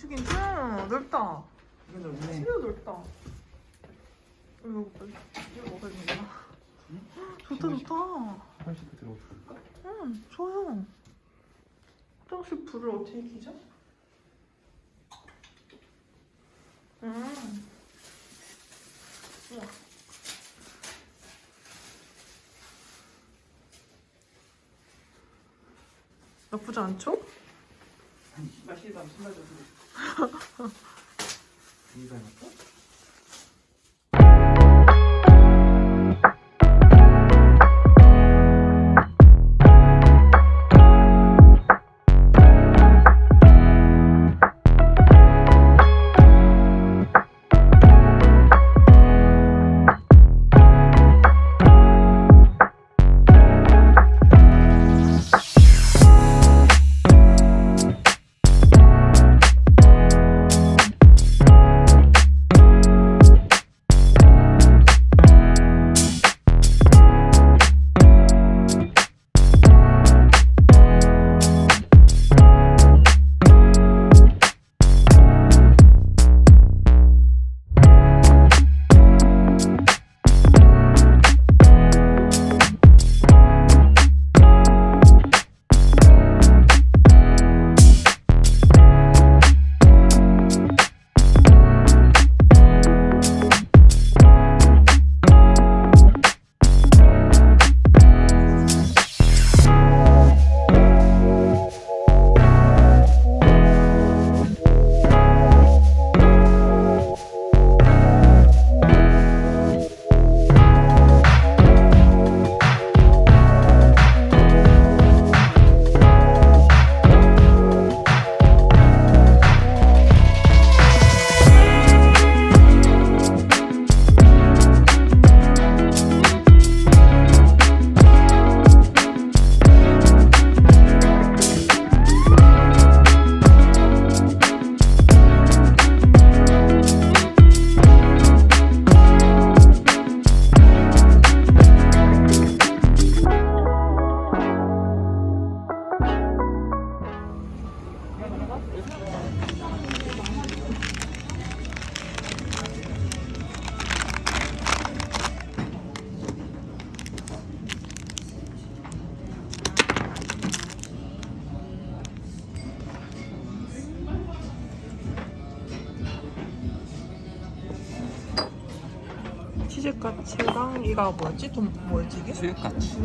괜찮 괜찮 넓다. 이거 넓네. 진짜 넓다. 이거 봐. 이거 먹어야 되나? 좋다 좋다. 화장실 들어가 볼까? 응 좋아요. 화장실 불을 어떻게 켜죠? 음. 우와. 나쁘지 않죠? 아니 신발 신발 신발 좀. 이거 할까? 이거 뭐였지? 돈 뭐였지 이게? 수육같이.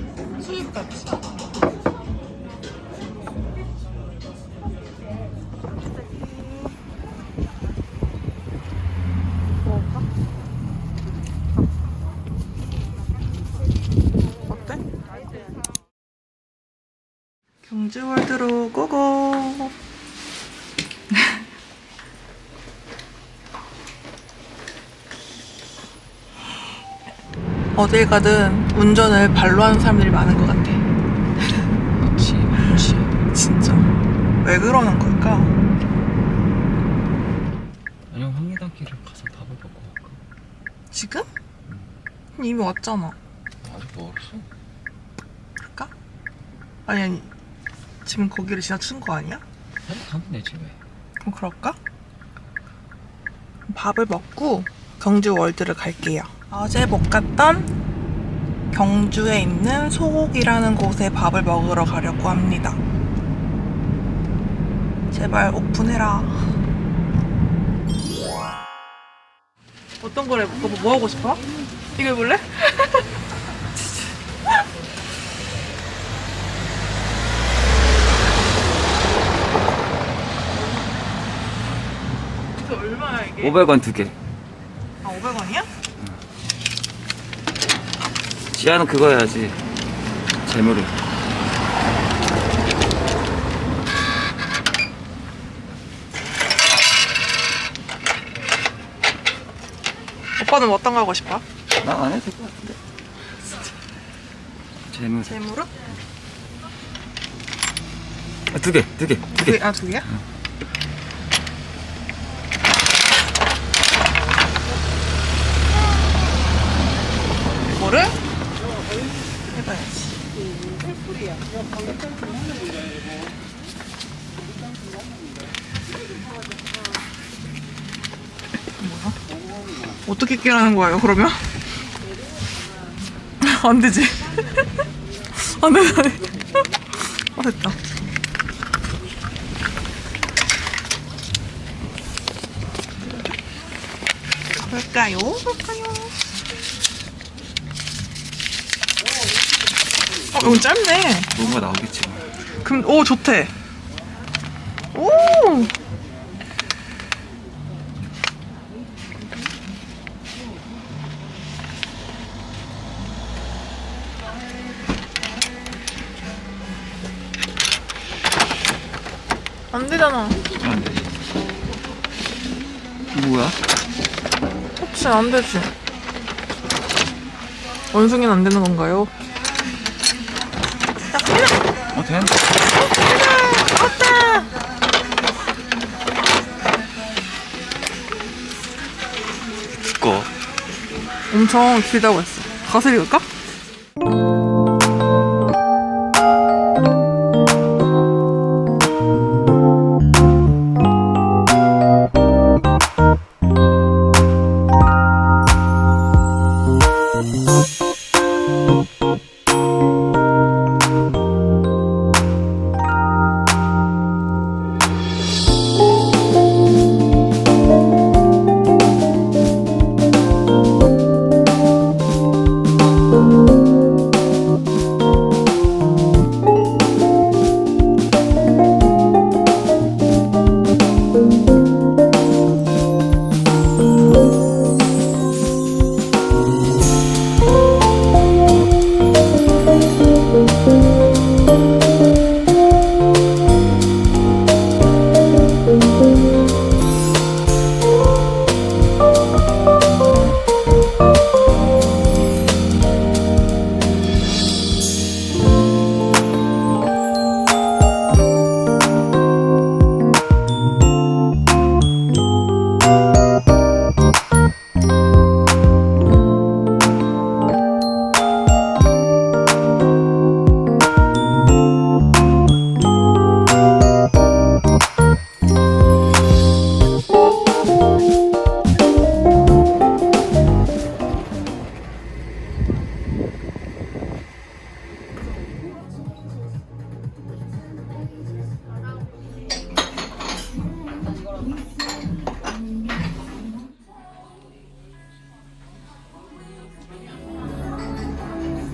먹을까? 어때? 경주월드로 고고! 어딜 가든 운전을 발로 하는 사람들이 많은 것 같아. 그렇지. 그렇지. 진짜. 왜 그러는 걸까? 아니면 황리단길을 가서 밥을 먹고 갈까? 지금? 이미 왔잖아. 아직 멀었어. 그럴까? 아니, 아니. 지금 거기를 지나친 거 아니야? 아니 가면 되지 왜? 그럼 그럴까? 밥을 먹고 경주 월드를 갈게요. 어제 못 갔던 경주에 있는 소곡이라는 곳에 밥을 먹으러 가려고 합니다. 제발 오픈해라. 어떤 거래? 뭐, 뭐 하고 싶어? 이거 해볼래? 얼마야 이게? 500원 두 개. 아 500원이야? 지아는 그거 해야지. 재물을. 오빠는 어떤 거 하고 싶어? 난 안 해도 될 것 같은데. 재물. 재물은? 아, 두 개, 두 개, 두두 개. 개, 아, 두 개야? 뭐를? 해봐야지. 어떻게 깨라는 거예요, 그러면? 안 되지. 안 돼. 아, 됐다. 볼까요? 볼까요? 어, 이건 짧네. 뭔가 나오겠지. 그럼, 오, 좋대. 오! 안 되잖아. 안 되지. 뭐야? 혹시 안 되지? 원숭이는 안 되는 건가요? 어 되는데. 두꺼. 엄청 길다고 했어. 가서 읽을까?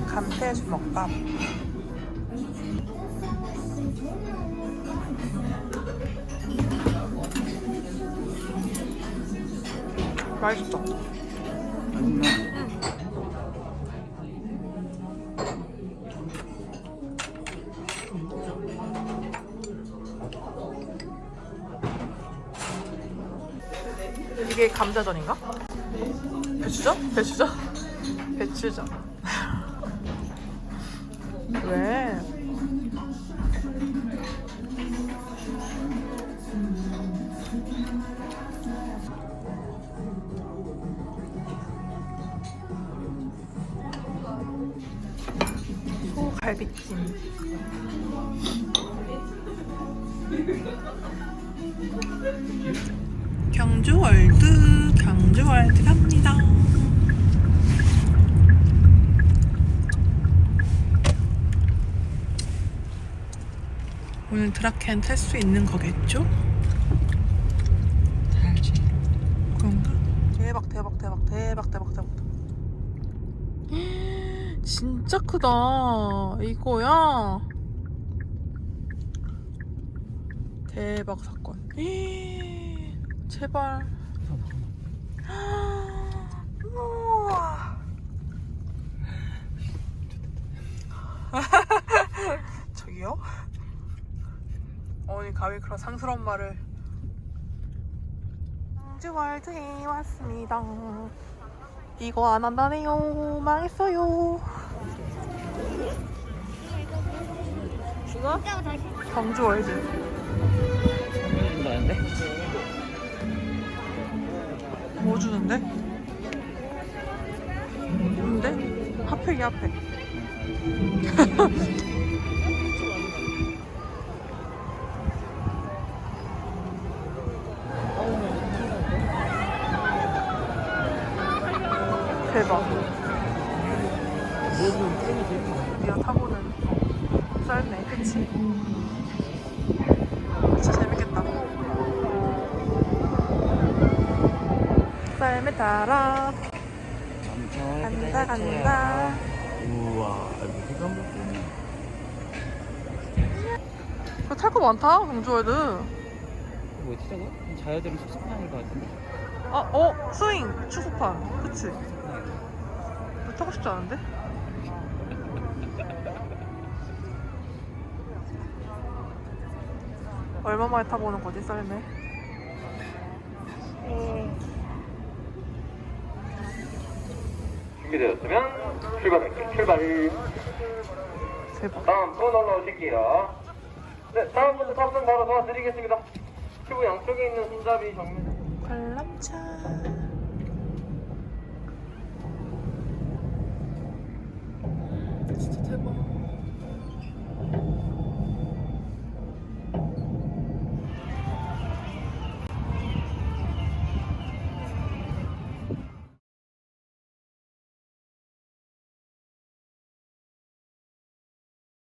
감태 주먹밥. 맛있어. 이게 감자전인가? 배추전? 배추전? 배추전. 왜? 소갈비찜. 경주월드, 경주월드 갑니다. 오늘 드라켄 탈 수 있는 거겠죠? 살지. 그런가? 대박 대박 대박 대박 대박 대박 진짜 크다 이거야 대박 사건 제발. 저기요? 어머니 감히 그런 상스러운 말을. 광주월드에 왔습니다. 이거 안 한다네요. 망했어요? 광주월드. 나는데? 뭐 주는데? 뭔데? 핫팩이 핫팩 타러 간다 간다. 우와 이거 해감도 저탈거 많다 경주월드. 뭐지 저거? 자유대로 숙소판일 것 같은데 아, 어 스윙 추수판, 그치? 너 타고 싶지 않은데? 얼마 만에 타보는 거지 썰매? 준비되었으면 출발할게요. 출발. 대박. 다음 또 올라오실게요. 네, 다음 분들 탑승 바로 도와드리겠습니다. 튜브 양쪽에 있는 손잡이 정면. 관람차.